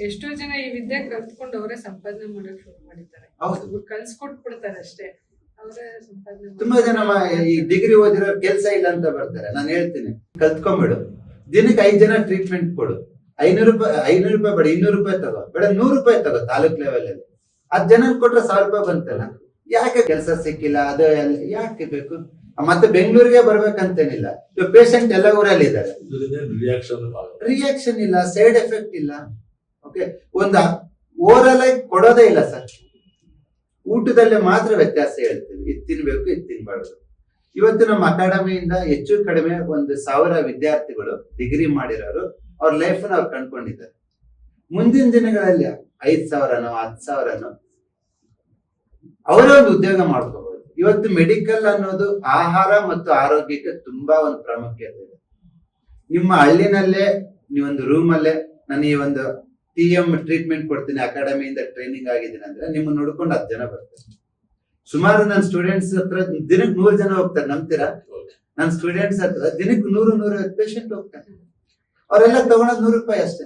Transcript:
ಎಷ್ಟೋ ಜನ ಈ ವಿದ್ಯೆ ಕಲ್ತ್ಕೊಂಡು ಅವರೇ ಸಂಪಾದನೆ ಮಾಡಕ್ ಶುರು ಮಾಡಿದ್ದಾರೆ. ಹೌದು. ಕಲ್ಸ್ಕೊಟ್ಬಿಡ್ತಾರೆ ಅಷ್ಟೇ. ಅವರೇ ಸಂಪಾದನೆ ತುಂಬಾ ಜನ ಮ- ಈ ಡಿಗ್ರಿ ಓದಿರೋ ಕೆಲಸ ಇಲ್ಲ ಅಂತ ಬರ್ತಾರೆ. ನಾನು ಹೇಳ್ತೀನಿ. ಕಲ್ತ್ಕೊಂಬಿಡು. ದಿನಕ್ಕೆ ಐದ್ ಜನ ಟ್ರೀಟ್ಮೆಂಟ್ ಕೊಡು. ಐನೂರು ರೂಪಾಯಿ ಐನೂರು ರೂಪಾಯಿ ಬೇಡ ಇನ್ನೂರು ರೂಪಾಯಿ ತಗೋ. ಬೇಡ ನೂರು ರೂಪಾಯಿ ತಗೋ ತಾಲೂಕ್ ಲೆವೆಲ್ ಅಲ್ಲಿ. ಹತ್ತು ಜನ ಕೊಟ್ರೆ ಸಾವಿರ ರೂಪಾಯಿ ಬಂತಲ್ಲ? ಯಾಕೆ ಕೆಲಸ ಸಿಕ್ಕಿಲ್ಲ? ಅದು ಎಲ್ಲ ಯಾಕೆ ಬೇಕು? ಮತ್ತೆ ಬೆಂಗಳೂರಿಗೆ ಬರ್ಬೇಕಂತೇನಿಲ್ಲ. ಇವಾಗ ಪೇಷಂಟ್ ಎಲ್ಲ ಊರಲ್ಲಿ ಇದ್ದಾರೆ ರಿಯಾಕ್ಷನ್ ರಿಯಾಕ್ಷನ್ ಇಲ್ಲ ಸೈಡ್ ಎಫೆಕ್ಟ್ ಇಲ್ಲ. ಓಕೆ ಒಂದು ಓವರಾಲ್ ಕೊಡೋದೇ ಇಲ್ಲ ಸರ್. ಊಟದಲ್ಲೇ ಮಾತ್ರ ವ್ಯತ್ಯಾಸ ಹೇಳ್ತೀವಿ. ಇದು ತಿನ್ಬೇಕು, ಇದು ತಿನ್ಬಾರ್ದು. ಇವತ್ತು ನಮ್ಮ ಅಕಾಡೆಮಿಯಿಂದ ಹೆಚ್ಚು ಕಡಿಮೆ ಒಂದು ಸಾವಿರ ವಿದ್ಯಾರ್ಥಿಗಳು ಡಿಗ್ರಿ ಮಾಡಿರೋರು ಅವ್ರ ಲೈಫ್ ಅವ್ರು ಕಂಡ್ಕೊಂಡಿದ್ದಾರೆ. ಮುಂದಿನ ದಿನಗಳಲ್ಲಿ ಐದ್ ಸಾವಿರನೋ, ಹತ್ತು ಸಾವಿರನೋ ಅವರೊಂದು ಉದ್ಯೋಗ ಮಾಡ್ಕೋಬಹುದು ಇವತ್ತು ಮೆಡಿಕಲ್ ಅನ್ನೋದು ಆಹಾರ ಮತ್ತು ಆರೋಗ್ಯಕ್ಕೆ ತುಂಬಾ ಒಂದು ಪ್ರಾಮುಖ್ಯತೆ ಇದೆ. ನಿಮ್ಮ ಹಳ್ಳಿನಲ್ಲೇ, ನೀವೊಂದು ರೂಮಲ್ಲೇ ನಾನು ಈ ಒಂದು ಟಿ ಟ್ರೀಟ್ಮೆಂಟ್ ಕೊಡ್ತೀನಿ, ಅಕಾಡೆಮಿಯಿಂದ ಟ್ರೈನಿಂಗ್ ಆಗಿದ್ದೀನಿ ಅಂದ್ರೆ ನಿಮ್ಮನ್ನ ನೋಡ್ಕೊಂಡು ಹತ್ತು ಜನ ಬರ್ತಾರೆ. ಸುಮಾರು ನನ್ನ ಸ್ಟೂಡೆಂಟ್ಸ್ ಹತ್ರ ದಿನಕ್ಕೆ ನೂರು ಜನ ಹೋಗ್ತಾರೆ, ನಂಬ್ತೀರಾ? ನನ್ನ ಸ್ಟೂಡೆಂಟ್ಸ್ ಹತ್ರ ದಿನಕ್ಕೆ ನೂರು ನೂರ ಪೇಷಂಟ್ ಹೋಗ್ತಾರೆ. ಅವರೆಲ್ಲ ತಗೊಳೋದು ನೂರು ರೂಪಾಯಿ ಅಷ್ಟೇ.